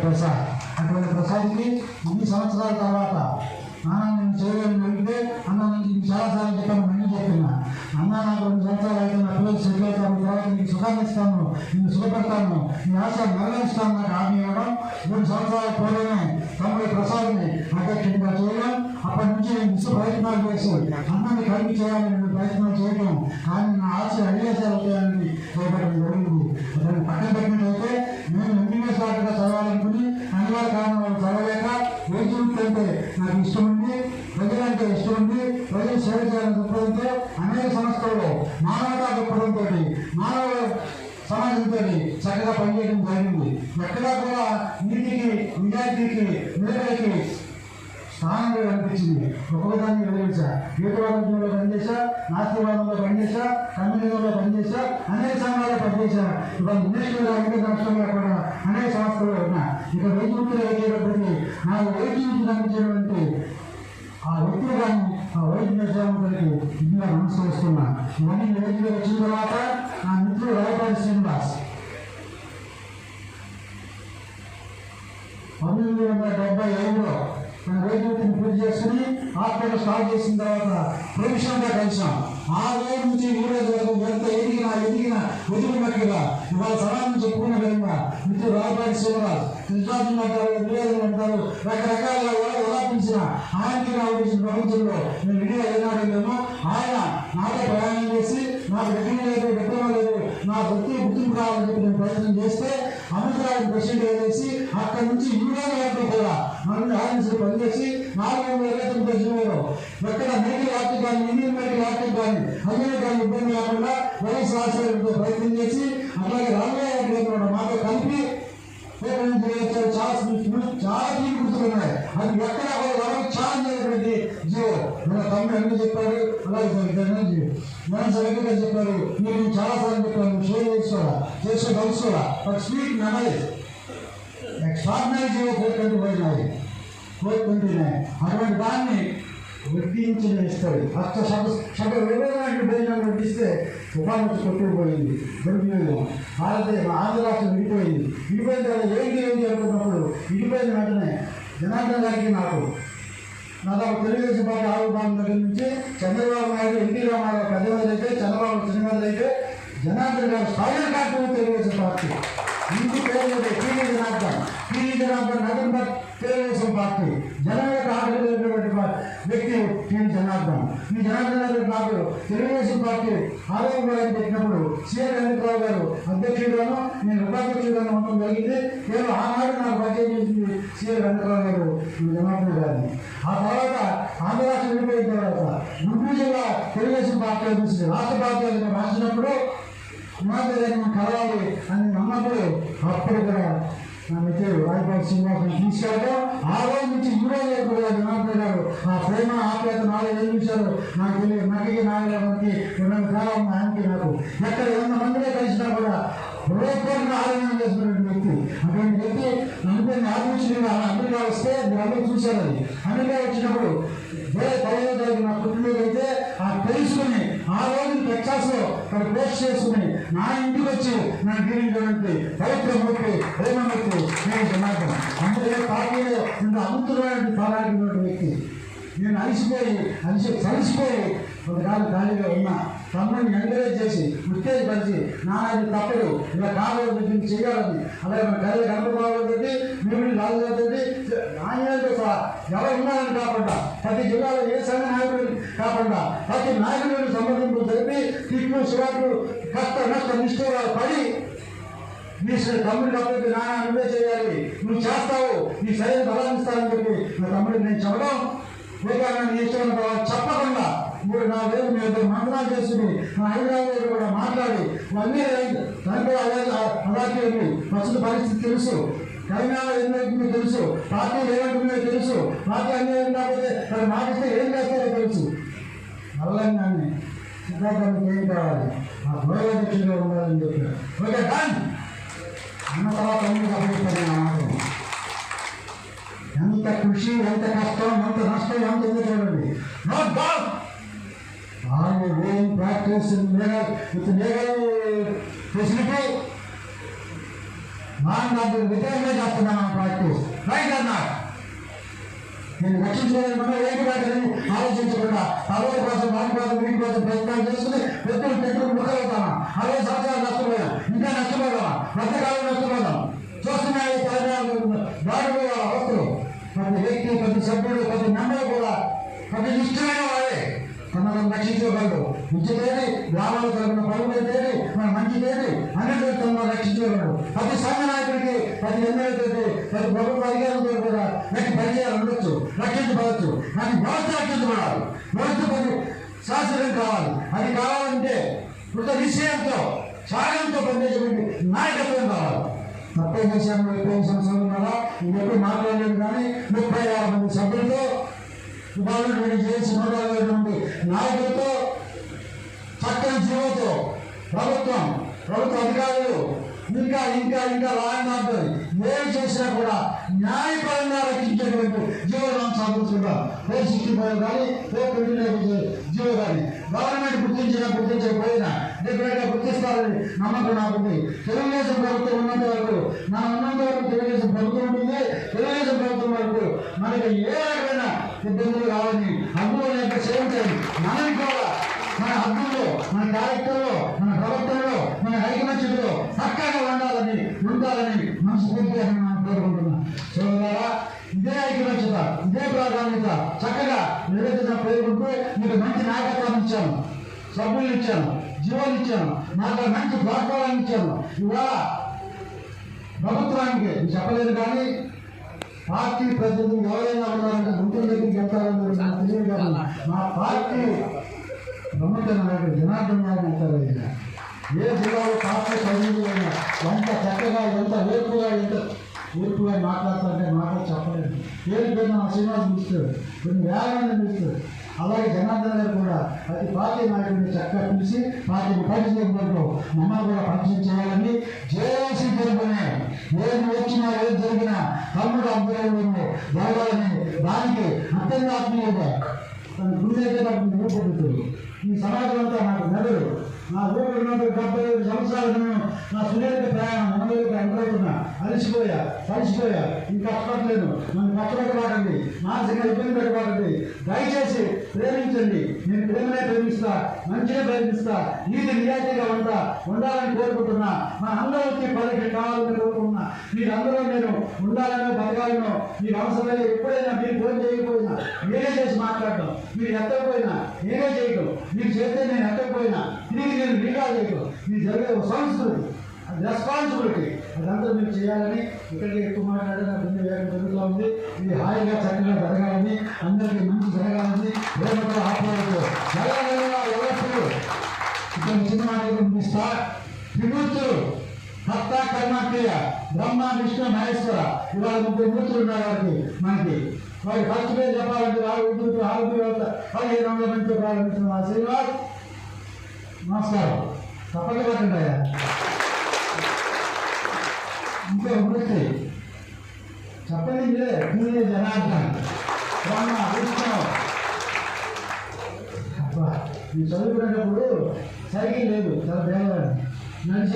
ప్రసాద్. అటువంటి ప్రసాద్కి ఇన్ని సంవత్సరాల తర్వాత నాన్న నేను చేయగలను అంటే అన్న నీకు చాలాసార్లు చెప్పాను మళ్ళీ చెప్తున్నా అన్న నాకు రెండు సంవత్సరాలు అయితే నా పిల్లలు సెటిల్ అవుతాను తర్వాత నీకు సుఖాన్ని ఇస్తాను నేను సుఖపెడతాను నీ ఆశ నెరవేరుస్తాను నాకు హామీ ఇవ్వడం రెండు సంవత్సరాల పూర్వమే తమ్ముడు ప్రసాద్ని అధ్యక్షుడిగా చేయడం. అప్పటి నుంచి నేను విశ్వ ప్రయత్నాలు చేసి అన్నని కలిగి చేయాలని నేను ప్రయత్నం చేయడం. కానీ నా ఆశ అడిగేసాలు అవుతాయని చేపట్టడం జరిగింది. దాన్ని పక్కన పెట్టిన చదవలేక వైద్యుడికి అంటే నాకు ఇష్టం ఉంది ప్రజలంటే ఇష్టం ఉంది ప్రజలు సేవ చేయాలని దృక్పథంతో అనేక సంస్థల్లో మానవతా దృక్పథంతో మానవ సమాజంతో చక్కగా పనిచేయడం జరిగింది. ఎక్కడా కూడా నీతికి నిజాయితీకి నిలబడికి కనిపించింది ఒక్కొక్కదాన్ని వివరించా యువతవాదంలో పనిచేశా నాస్తివాదంలో పనిచేశా కమ్యూనిజంలో పనిచేశా అనేక సంఘాల్లో పనిచేశా. ఇవాళ ఇండస్ట్రీలో అనేక రాష్ట్రంలో కూడా అనేక సంస్థలు ఉన్నా. ఇక వైద్యులు అయ్యేటప్పటికీ నాకు వైద్యులు కనిపించేటువంటి ఆ వ్యక్తులు కానీ ఆ వైద్య నిజాములకి ఇంకా నమస్కరిస్తున్నా ఇవన్నీ వైద్యులు వచ్చిన తర్వాత నా మిత్రుడు రాయపాటి శ్రీనివాస్. పంతొమ్మిది వందల డెబ్బై ఐదులో మన వైద్యుడిని పూజ చేసుకుని హాస్పిటల్ స్టార్ట్ చేసిన తర్వాత ప్రొఫెషనల్గా కలిసాం. ఆ రోజు నుంచి ఈ రోజు వరకు ఎంత ఎదిగినా ఎదిగిన ఎదిగినట్టుగా ఇవాళ సమాజం చెప్పుకున్న విధంగా మిత్రుడు రాజపాటి శ్రీనివాస్ కృష్ణార్జున అంటారు వివేకం అంటారు రకరకాలుగా ఎలా ఆయనకి నాకు ప్రపంచంలో నేను విడిగా ఏనాడు ఆయన నాతో ప్రయాణం చేసి నాకు డిగ్రీ లేదు డిప్లొమా లేదు నా వృత్తి గుర్తింపు కావాలని చెప్పి నేను ప్రయత్నం చేస్తే అమెరికా ప్రెసిడెంట్ అనేసి అక్కడి నుంచి యూనియన్ వాటిలో కూడా మనం ఆఫీసులు పనిచేసి నాలుగు వందల ఇరవై తొమ్మిది వచ్చినారు ఎక్కడ మెడికల్ ఆర్టిక్ కానీ ఇండియన్ మెడికల్ ఆర్టిక్ కానీ అన్ని కానీ ఇబ్బంది కాకుండా వైఎస్ రాజశేఖరతో ప్రయత్నం చేసి అలాగే రామయ్య గారి కూడా మాతో కలిపి చాలా చాలా తీపి అది ఎక్కడ ఎవరికి ఛాలెంజ్ జీవో మన తమ్ముడు అన్ని చెప్పారు అలాగే జీవో మన సరిగ్గా చెప్పారు. మీరు చాలా సార్లు చెప్పారు. షేర్ చేసుకోవాలా చేసే కలుసుకోవాలా but sweet memory extraordinary GO four twenty five నాది ఫోర్ ట్వంటీ నైన్ అటువంటి దాన్ని వడ్డించిన ఇస్తాడు అష్ట సభ శత విభజన భోజనం వడ్డిస్తే ఉపాధి కొట్టుకుపోయింది. దుర్వినియోగం భారతీయ ఆంధ్ర రాష్ట్రం విడిపోయింది. విడిపోయిన తర్వాత ఏంటి ఏంటి అనుకున్నప్పుడు విడిపోయిన వెంటనే జనార్దన్ గారికి నాకు దాదాపు తెలుగుదేశం పార్టీ ఆవిర్భావం దగ్గర నుంచి చంద్రబాబు నాయుడు ఎన్టీ రామారావు పెద్దవాళ్ళు అయితే చంద్రబాబు చిన్నవాళ్ళు అయితే జనార్దన్ గారు స్వయం కాకుండా తెలుగుదేశం పార్టీ. ఇంటి పేరు లేదు పీడి జనార్దన్. పీడి జనార్దన్ నగరం బట్ తెలుగుదేశం పార్టీ. జనం యొక్క ఆటటువంటి వ్యక్తి పీడి జనార్దన్. ఈ జనార్దన్ గారు నాకు తెలుగుదేశం పార్టీ ఆరోగ్యం పెట్టినప్పుడు సీఎం వెంకటరావు గారు అధ్యక్షుడుగాను నేను ఉపాధ్యక్షుడుగాను ఉండడం జరిగింది. నేను ఆనాడు నాకు పరిచయం చేసింది సీఎం వెంకటరావు గారు ఈ జనార్దన్ గారిని. ఆ తర్వాత ఆంధ్ర రాష్ట్రం వెళ్ళిపోయిన తర్వాత గుంటూరు జిల్లా తెలుగుదేశం పార్టీ అధ్యక్షుడు రాష్ట్ర పార్టీ అధ్యక్షుడు రాసినప్పుడు కుమార్తె కలవాలి అని అన్నప్పుడు అప్పుడు కూడా నా మిత్రుడు రాజపాల్ శ్రీనివాసం తీసుకెళ్ళడం ఆ రోజు నుంచి ఈ రోజు వరకు కూడా జనార్దన్ గారు ఆ ప్రేమ ఆప్యాయత నాలుగు ఏం నాకు తెలియదు. నాకు నాలుగు రెండు కాలం ఆయనకి నాకు ఎక్కడ వంద మందిలో కలిసినా కూడా హృదయపూర్వక ఆలోచన చేసినటువంటి వ్యక్తి. అటువంటి వ్యక్తి అనుకుని ఆలోచన అమెరికా వస్తే మీరు అందరూ చూశారు అది. అమెరికా వచ్చినప్పుడు వేరే పదవ తారీఖు నా పుట్టినరోజు అయితే ఆ తెలుసుకుని ఆ రోజు టెక్సాస్లో అక్కడ పోస్ట్ చేసుకుని నా ఇంటికి వచ్చి నా గిరిగినటువంటి పవిత్ర మూర్తి ప్రేమమూర్తి నేను జనార్దన్. అందులో పార్టీలో ఇంత అముతున్నటువంటి పాలాడినటువంటి వ్యక్తి? నేను అలసిపోయి అలసి కలిసిపోయి కొంతకాలం ఖాళీగా ఉన్నా తమ్ముడిని ఎంకరేజ్ చేసి ఉత్తేజపరిచి నాది తప్పడు ఇలా కావాలి దీన్ని చేయాలని అలాగే మన కళ్యాణ గణపతిబాబు మిమ్మల్ని మీరు రాజుగారి తోటి నాయకులతో సహా ఎవరు ఉన్నారని కాకుండా ప్రతి జిల్లాలో ఏ సంఘ నాయకుడు కాకుండా ప్రతి నాయకుడిని సంబంధింపు జరిపి తిట్లు శివాకులు కష్ట నష్ట నిష్ఠగా పడి నీ తమ్ముడు అప్పటికి నాన్న నువ్వే చేయాలి. నువ్వు చేస్తావు. నీ శరీరం బలాన్నిస్తానని చెప్పి నా తమ్ముడికి నేను చెప్పడం వివేకానంద ఇష్టమైన చెప్పకుండా మీరు నా వేరు మీ ఇద్దరు మంత్రాలు చేసుకుని నా హైదరాబాద్ కూడా మాట్లాడి ఇవన్నీ దాంట్లో అలా అలాగే ప్రస్తుత పరిస్థితి తెలుసు. తెలంగాణ ఏమైతుందో తెలుసు. పార్టీ ఏమంటుందో తెలుసు. పార్టీ అన్యాయం కాకపోతే మాట ఇస్తే ఏం చేస్తారో తెలుసు. అల్లంగానే సిద్ధార్థానికి ఏం కావాలి ఆ గౌరవాధ్యక్షులుగా ఉండాలని చెప్పారు ఓకే డన్ అన్న తర్వాత అన్ని అభిప్రాయం నా మాట ఎంత కృషి ఎంత కష్టం ఎంత నష్టం ఎంత ఉంది చూడండి నాట్ డౌట్ ఆయన ఏం ప్రాక్టీస్ విత్ లీగల్ ఫెసిలిటీ మనం దానికి వ్యతిరేకంగా చేస్తున్నాం మన ప్రాక్టీస్ రైట్ అన్నా నేను రక్షించుకోవాలనుకున్నా ఏంటి ఆలోచించకుండా పదవి కోసం వాటి కోసం వీటి కోసం ప్రయత్నాలు చేసుకుని పెద్దలు పెట్టుకుని ముఖమవుతామా అరవై సంవత్సరాలు నష్టపోయాం. ఇంకా నష్టపోదామా మధ్యకాలం నష్టపోదాం. చూస్తున్నాయి తెలంగాణ దాడి అవస్థలు. ప్రతి వ్యక్తి ప్రతి సభ్యుడు ప్రతి మెంబర్ కూడా ప్రతి ఇష్టమైన వాడే. తనను రక్షించగలరు. విద్య తేడి గ్రామాల తరపున పరుగులు తేడి మన తనను ప్రతి సంఘ నాయకుడికి ప్రతి ఎమ్మెల్యేతో ప్రతి ప్రభుత్వ అధికారులతో కూడా నాకు పనిచేయాలి ఉండొచ్చు రక్షించబడచ్చు నాకు వ్యవస్థ రక్షించబడాలి వ్యవస్థ పని శాస్త్రం కావాలి. అది కావాలంటే కృత నిశ్చయంతో సాగంతో పనిచేసేటువంటి నాయకత్వం కావాలి. ముప్పై దేశాల్లో ముప్పై సంవత్సరాలు ఉన్నారా? ఇంకెప్పుడు మాట్లాడలేదు కానీ ముప్పై ఆరు మంది సభ్యులతో ఇవాళ చేసి మొదలైనటువంటి నాయకులతో చక్కని జీవోతో ప్రభుత్వం ప్రభుత్వ అధికారులు ఇంకా ఇంకా ఇంకా రాయనాథ్ ఏం చేసినా కూడా న్యాయపరంగా రక్షించేటువంటి జీవనం సాగుతుంటాం ఏ సిక్స్టీ ఫైవ్ కానీ ఏ ట్వంటీ నైన్ జీవో కానీ. గవర్నమెంట్ గుర్తించినా గుర్తించకపోయినా డిఫరెంట్గా గుర్తిస్తారని నమ్మకం నాకుంది తెలుగుదేశం ప్రభుత్వం ఉన్నంత వరకు నా ఉన్నంత వరకు తెలుగుదేశం ప్రభుత్వం ఉంటుంది. తెలుగుదేశం ప్రభుత్వం వరకు మనకి ఏ రకమైన ఇబ్బందులు కావాలని అందులో యొక్క సేవ చేయండి మనకి కూడా మన హద్దుల్లో మన క్యారెక్టర్లో మన ప్రవర్తనలో మన ఐకమత్యంలో చక్కగా ఉండాలని ఉండాలని మనస్ఫూర్తిగా మనం కోరుకుంటున్నాం సోదరా ఇదే ఐకమత్యత ఇదే ప్రాధాన్యత. చక్కగా నివేదిత పేర్కొంటూ మీకు మంచి నాయకత్వాన్ని ఇచ్చాను. సభ్యులు ఇచ్చాను. జీవాలు ఇచ్చాను. నాకు మంచి ప్లాట్ఫామ్ ఇచ్చాను. ఇవాళ ప్రభుత్వానికి చెప్పలేదు కానీ పార్టీ ప్రజలు ఎవరైనా ఉన్నారంటే గుంటూరు దగ్గరికి వెళ్తారని నాకు తెలియదు కానీ మా పార్టీ ప్రముఖ నాయకుడు జనార్దన్ గారు అంటారు ఏ జిల్లాలో పార్టీ ప్రతినిధులైనా ఎంత చక్కగా ఎంత వేపుగా ఎంత ఏర్పుగా మాట్లాడతారంటే మాటలు చెప్పలేదు పేరు పేరు మా శ్రీనివాస్ పిలుస్తాడు. కొన్ని వేల మంది పిలుస్తాడు. అలాగే జనార్దన్ గారు కూడా ప్రతి పార్టీ నాయకుడిని చక్కగా పిలిచి పార్టీని పరిచయం మమ్మల్ని కూడా పరిచయం చేయాలని జేఏసీ జరుగునే ఏది వచ్చినా ఏది జరిగినా తమ్ముడు అభ్యర్థులను జరగాలని దానికి అత్యంత ఆత్మీయత తన గురి దగ్గర రూపొందుతుంది ఈ సమాజం అంతా నాకు నెలలు నా ఊరు ఉన్నంత డెబ్బై ఐదు సంవత్సరాలు నేను నా సుదీర్ఘ ప్రయాణం మనలోకి అనుకుంటున్నా అలసిపోయా కలిసిపోయా ఇంకా కష్టపడలేదు నన్ను కష్టపెట్టబాకండి మానసిక ఇబ్బంది పెట్టబాకండి దయచేసి ప్రేమించండి. నేను ప్రేమనే ప్రేమిస్తా మంచిగా ప్రేమిస్తా నీతి నిజాయితీగా ఉంటా ఉండాలని కోరుకుంటున్నా. మా అందరూ వచ్చి పదకి కావాలని కోరుకుంటున్నా మీరందరూ నేను ఉండాలనో బతకాలనో మీకు అవసరమైన ఎప్పుడైనా మీరు ఫోన్ చేయకపోయినా మీరే చేసి మాట్లాడటం మీరు ఎత్తకపోయినా నేనే చేయటం మీరు చేస్తే నేను ఎత్తకపోయినా తిరిగి నేను మీగా చేయటం ఇది జరిగే సంస్కృతి అది రెస్పాన్సిబిలిటీ అదంతా మీరు చేయాలని ఇక్కడికి ఎక్కువ మాట్లాడే నాకు గుండె వేగం జరుగుతూ ఉంది. ఇది హాయిగా చక్కగా జరగాలని అందరికీ మంచి జరగాలని ప్రేమతో ఆత్మతో ఎల్లప్పుడూ ఇక్కడ చిన్న మాటలు పంపిస్తా త్రిమూర్తులు భక్త కర్మాక్రియ బ్రహ్మ విష్ణు మహేశ్వర ఇవాళ ముగ్గురు మూర్తులు ఉన్నారు వారికి? మనకి మరి ఫస్ట్ పేరు చెప్పాలంటే వారు ఉద్యోగ ఆరోగ్య వ్యవస్థ పదిహేను వందల నుంచి ప్రారంభించిన మా శ్రీనివాస్. నమస్కారం. తప్పక పట్టండి అయ్యా. ఇంకో వృత్తి చెప్పండి మీరే మీరే జనార్దన్. బ్రహ్మ విష్ణు. అబ్బా ఈ చదువుకునేటప్పుడు సైకిల్ లేదు చాలా భేదవాడిని నడిచి